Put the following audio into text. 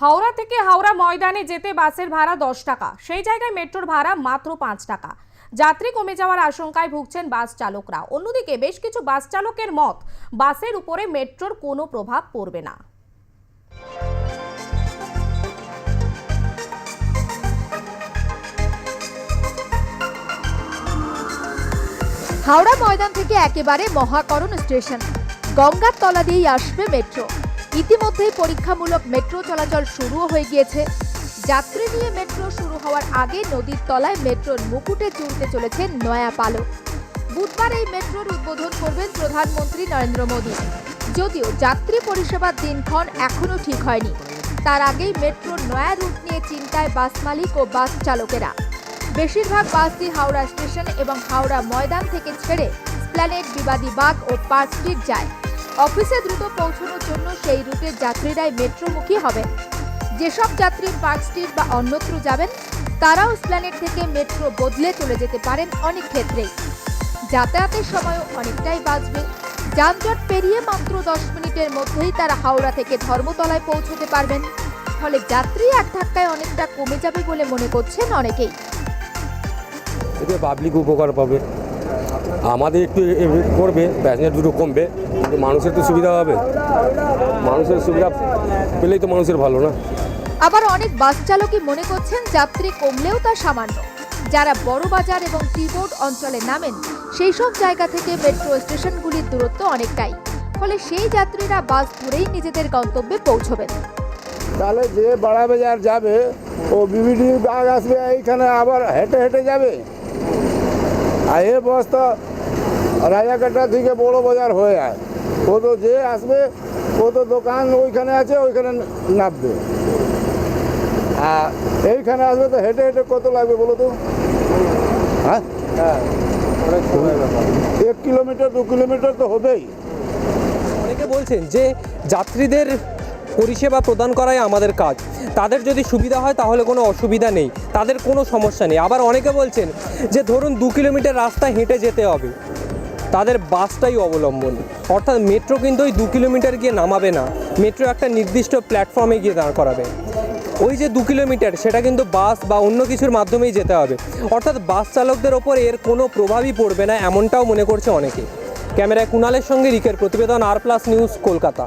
হাওড়া থেকে হাওড়া ময়দানে যেতে বাসের ভাড়া দশ টাকা। সেই জায়গায় মেট্রোর ভাড়া মাত্র পাঁচ টাকা। যাত্রী কমে যাওয়ার আশঙ্কায় ভুগছেন বাস চালকরা। অন্যদিকে বেশ কিছু বাস চালকের মত, বাসের উপরে মেট্রোর কোনো প্রভাব পড়বে না। হাওড়া ময়দান থেকে একেবারে মহাকরণ স্টেশন। গঙ্গার তলা দিয়েই আসবে মেট্রো। ইতিমধ্যেই পরীক্ষামূলক মেট্রো চলাচল শুরুও হয়ে গিয়েছে। যাত্রী নিয়ে মেট্রো শুরু হওয়ার আগে নদীর তলায় মেট্রোর মুকুটে চুলতে চলেছে নয়া পালক বুধবার এই মেট্রোর উদ্বোধন করবেন প্রধানমন্ত্রী নরেন্দ্র মোদী। যদিও যাত্রী পরিষেবার দিনক্ষণ এখনও ঠিক হয়নি। তার আগেই মেট্রোর নয়া রুট নিয়ে চিন্তায় বাস মালিক ও বাস চালকেরা। বেশিরভাগ বাসই হাওড়া স্টেশন এবং হাওড়া ময়দান থেকে ছেড়ে স্প্ল্যানেড বিবাদী বাগ ও পার্ক স্ট্রিট যায়। অফিসে দ্রুত পৌঁছানোর জন্য সেই রুটের যাত্রীরাই মেট্রোমুখী হবেন যেসব যাত্রী পার্ক স্ট্রিট বা অন্যত্র যাবেন, তারাও স্প্ল্যানেড থেকে মেট্রো বদলে চলে যেতে পারেন অনেক ক্ষেত্রেই। যাতায়াতের সময়ও অনেকটাই বাঁচবে। যানজট পেরিয়ে মাত্র দশ মিনিটের মধ্যেই তারা হাওড়া থেকে ধর্মতলায় পৌঁছতে পারবেন। ফলে যাত্রী এক ধাক্কায় অনেকটা কমে যাবে বলে মনে করছেন অনেকেই। পাবলিক উপকার পাবে। আমাদের একটু করবে প্যাসেঞ্জার দুটো কমবে কিন্তু মানুষের তো সুবিধা হবে। মানুষের সুবিধা পেলেই তো মানুষের ভালো না। আবার অনেক বাস চালকই মনে করছেন যাত্রী কমলেও তা সামান্য। যারা বড় বাজার এবং টিবোর্ড অঞ্চলে নামেন সেই সব জায়গা থেকে মেট্রো স্টেশনগুলির দূরত্ব অনেকটাই। ফলে সেই যাত্রীরা বাস ধরেই নিজেদের গন্তব্যে পৌঁছবেন। তাহলে যে বড়া বাজার যাবে ও বিবিডি বাগ আসবে এইখানে আবার হেঁটে হেঁটে যাবে। আর এ বাস তো রাজাকাটা থেকে বড় বাজার হয়ে যায়। ও তো যে আসবে ও তো দোকান ওইখানে আছে ওইখানে নামবে। আর এইখানে আসবে তো হেঁটে হেঁটে কত লাগবে বলো তো? হ্যাঁ? এক কিলোমিটার দু কিলোমিটার তো হবেই। অনেকে বলছেন যে যাত্রীদের পরিষেবা প্রদান করাই আমাদের কাজ। তাদের যদি সুবিধা হয় তাহলে কোনো অসুবিধা নেই। তাদের কোনো সমস্যা নেই। আবার অনেকে বলছেন যে ধরুন দু কিলোমিটার রাস্তা হেঁটে যেতে হবে। তাদের বাসটাই অবলম্বন। অর্থাৎ মেট্রো কিন্তু ওই দু কিলোমিটার গিয়ে নামাবে না। মেট্রো একটা নির্দিষ্ট প্ল্যাটফর্মে গিয়ে দাঁড় করাবে। ওই যে দু কিলোমিটার, সেটা কিন্তু বাস বা অন্য কিছুর মাধ্যমেই যেতে হবে। অর্থাৎ বাস চালকদের ওপর এর কোনো প্রভাবই পড়বে না, এমনটাও মনে করছে অনেকে। ক্যামেরায় কুণালের সঙ্গে রিকের প্রতিবেদন আর প্লাস নিউজ, কলকাতা।